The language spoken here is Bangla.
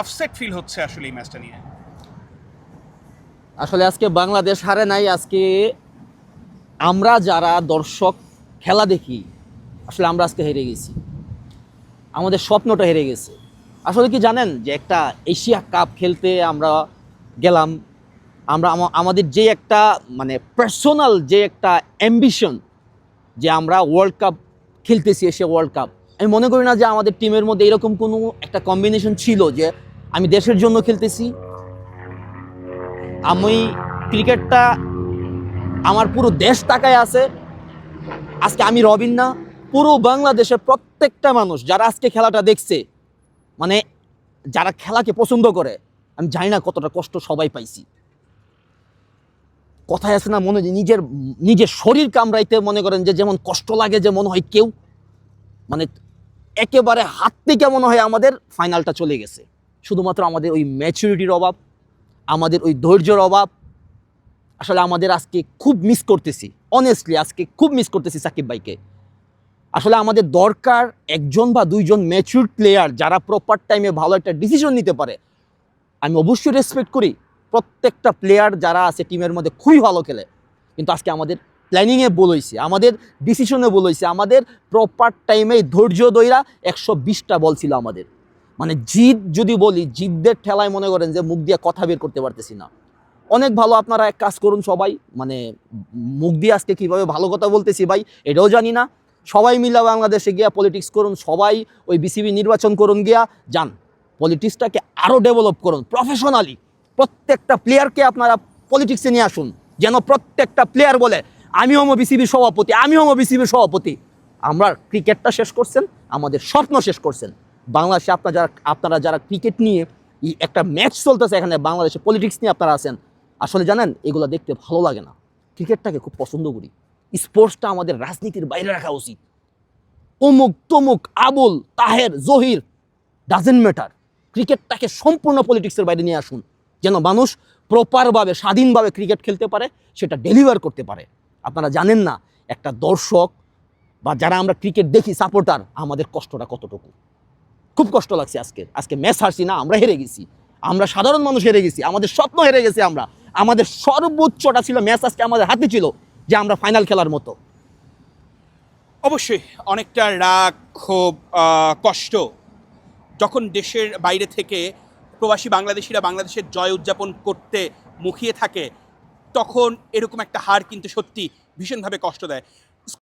আপসেট ফিল হচ্ছে আসলে এই ম্যাচটা নিয়ে। আসলে আজকে বাংলাদেশ হারে নাই, আজকে আমরা যারা দর্শক খেলা দেখি, আসলে আমরা আজকে হেরে গেছি। আমাদের স্বপ্নটা হেরে গেছে। আসলে কি জানেন যে একটা এশিয়া কাপ খেলতে আমরা গেলাম, আমরা আমাদের যে একটা মানে পার্সোনাল যে একটা অ্যাম্বিশন যে আমরা ওয়ার্ল্ড কাপ খেলতেছি এশিয়া ওয়ার্ল্ড কাপ আমি মনে করি না যে আমাদের টিমের মধ্যে এরকম কোনো একটা কম্বিনেশন ছিল যে আমি দেশের জন্য খেলতেছি। আমি ক্রিকেটটা আমার পুরো দেশ টাকায় আছে। আজকে আমি রবিন না, পুরো বাংলাদেশের প্রত্যেকটা মানুষ যারা আজকে খেলাটা দেখছে মানে যারা খেলাকে পছন্দ করে, আমি জানি না কতটা কষ্ট সবাই পাইছি। কথায় আছে না, মনে নিজের নিজের শরীর কামড়াইতে মনে করেন যে যেমন কষ্ট লাগে যে মনে হয় কেউ মানে একেবারে হাত থেকে মনে হয় আমাদের ফাইনালটা চলে গেছে। শুধুমাত্র আমাদের ওই ম্যাচুরিটির অভাব, আমাদের ওই ধৈর্যের অভাব। আসলে আমাদের আজকে খুব মিস করতেছি। অনেস্টলি আজকে খুব মিস করতেছি সাকিব ভাইকে। আসলে আমাদের দরকার একজন বা দুইজন ম্যাচুর প্লেয়ার যারা প্রপার টাইমে ভালো একটা ডিসিশন নিতে পারে। আমি অবশ্যই রেসপেক্ট করি প্রত্যেকটা প্লেয়ার যারা আছে টিমের মধ্যে খুবই ভালো খেলে। কিন্তু আজকে আমাদের প্ল্যানিংয়ে বলইছে আমাদের ডিসিশনে বলইছে আমাদের প্রপার টাইমে ধৈর্য দইরা একশো বিশটা বল ছিল আমাদের। মানে জিদ যদি বলি, জিদদের ঠেলায় মনে করেন যে মুখ দিয়ে কথা বের করতে পারতেছি না। অনেক ভালো আপনারা এক কাজ করুন সবাই মানে মুখ দিয়ে আজকে কীভাবে ভালো কথা বলতেছি ভাই, এটাও জানি না। সবাই মিলা বাংলাদেশে গিয়া পলিটিক্স করুন, সবাই ওই বিসিবি নির্বাচন করুন গিয়া যান। পলিটিক্সটাকে আরও ডেভেলপ করুন প্রফেশনালি প্রত্যেকটা প্লেয়ারকে আপনারা পলিটিক্সে নিয়ে আসুন, যেন প্রত্যেকটা প্লেয়ার বলে, আমি হম বিসিবির সভাপতি, আমি হম বিসিবির সভাপতি। আমরা ক্রিকেটটা শেষ করছেন, আমাদের স্বপ্ন শেষ করছেন। বাংলাদেশে আপনারা যারা আপনারা যারা ক্রিকেট নিয়ে একটা ম্যাচ চলতেছে এখানে, বাংলাদেশে পলিটিক্স নিয়ে আপনারা আছেন, আসলে জানেন, এগুলো দেখতে ভালো লাগে না। ক্রিকেটটাকে খুব পছন্দ করি। স্পোর্টসটা আমাদের রাজনীতির বাইরে রাখা উচিত। অমুক তমুক আবুল, তাহের, জহির ডাজেন্ট ম্যাটার ক্রিকেটটাকে সম্পূর্ণ পলিটিক্সের বাইরে নিয়ে আসুন। যেন মানুষ প্রপারভাবে স্বাধীনভাবে ক্রিকেট খেলতে পারে, সেটা ডেলিভার করতে পারে। আপনারা জানেন না, একটা দর্শক বা যারা আমরা ক্রিকেট দেখি সাপোর্টার আমাদের কষ্টটা কতটুকু? খুব কষ্ট লাগছে আজকে। আজকে ম্যাচ হারছি না আমরা হেরে গেছি। আমরা সাধারণ মানুষ হেরে গেছি আমাদের স্বপ্ন হেরে গেছি আমরা। আমাদের সর্বোচ্চটা ছিল ম্যাচ আজকে আমাদের হাতে ছিল যে আমরা ফাইনাল খেলার মতো। অবশ্যই অনেকটা রাগ আহ, কষ্ট। যখন দেশের বাইরে থেকে প্রবাসী বাংলাদেশিরা বাংলাদেশের জয় উদযাপন করতে মুখিয়ে থাকে তখন এরকম একটা হার কিন্তু সত্যি ভীষণভাবে কষ্ট দেয়।